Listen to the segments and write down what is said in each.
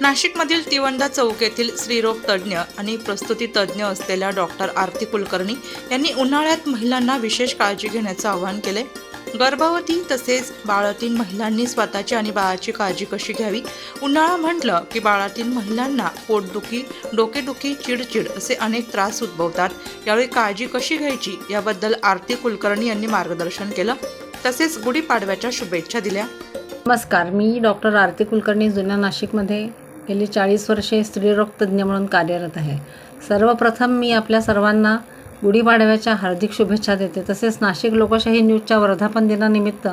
नाशिकमधील तिवंदा चौक येथील स्त्रीरोग तज्ज्ञ आणि प्रस्तुती तज्ज्ञ असलेल्या डॉक्टर आरती कुलकर्णी यांनी उन्हाळ्यात महिलांना विशेष काळजी घेण्याचं आवाहन केले गर्भवती तसेच बाळातीन महिलांनी स्वतःची आणि बाळाची काळजी कशी घ्यावी? उन्हाळा म्हटलं की बाळातीन महिलांना पोटदुखी डोकेदुखी चिडचिड असे अनेक त्रास उद्भवतात. यावेळी काळजी कशी घ्यायची याबद्दल आरती कुलकर्णी यांनी मार्गदर्शन केलं. तसेच गुढीपाडव्याच्या शुभेच्छा दिल्या. नमस्कार मी डॉक्टर आरती कुलकर्णी जुन्या नाशिकमध्ये गेली चाळीस वर्षे स्त्रीरोग तज्ज्ञ म्हणून कार्यरत आहे. सर्वप्रथम मी आपल्या सर्वांना गुढीपाडव्याच्या हार्दिक शुभेच्छा देते. तसेच नाशिक लोकशाही न्यूजच्या वर्धापन दिनानिमित्त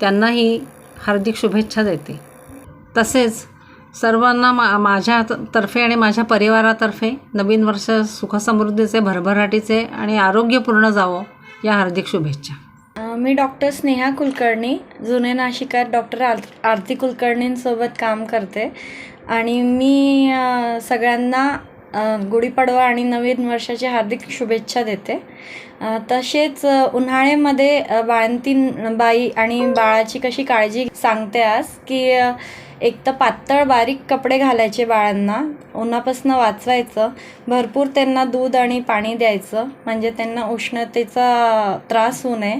त्यांनाही हार्दिक शुभेच्छा देते. तसेच सर्वांना मा माझ्या त- तर्फे आणि माझ्या परिवारातर्फे नवीन वर्ष सुखसमृद्धीचे भरभराटीचे आणि आरोग्यपूर्ण जावं या हार्दिक शुभेच्छा. मी डॉक्टर स्नेहा कुलकर्णी जुने नाशिकात डॉक्टर आर आरती कुलकर्णींसोबत काम करते. आणि मी सगळ्यांना गुढीपाडवा आणि नवीन वर्षाची हार्दिक शुभेच्छा देते. तसेच उन्हाळ्यामध्ये बाळंतीण बाई आणि बाळाची कशी काळजी सांगते आज की एक तर पातळ बारीक कपडे घालायचे बाळांना उन्हापासून वाचवायचं भरपूर त्यांना दूध आणि पाणी द्यायचं म्हणजे त्यांना उष्णतेचा त्रास होऊ नये.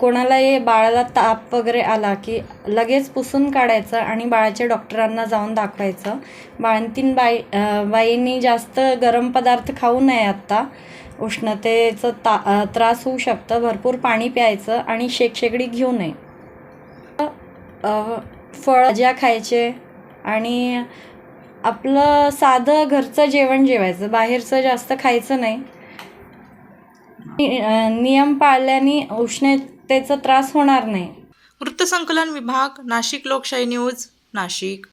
कोणालाही बाळाला ताप वगैरे आला की लगेच पुसून काढायचं आणि बाळाच्या डॉक्टरांना जाऊन दाखवायचं. बाळंतीण बाई बाईंनी जास्त गरम पदार्थ खाऊ नये आत्ता उष्णतेचं ता त्रास होऊ शकतं. भरपूर पाणी प्यायचं आणि शेकशेकडी घेऊ नये. फळ ज्या खायचे आणि आपलं साधं घरचं जेवण जेवायचं. बाहेरचं जास्त खायचं नाही. नियम पाळल्याने उष्णतेचा त्रास होणार नाही. वृत्तसंकलन विभाग नाशिक लोकशाही न्यूज नाशिक.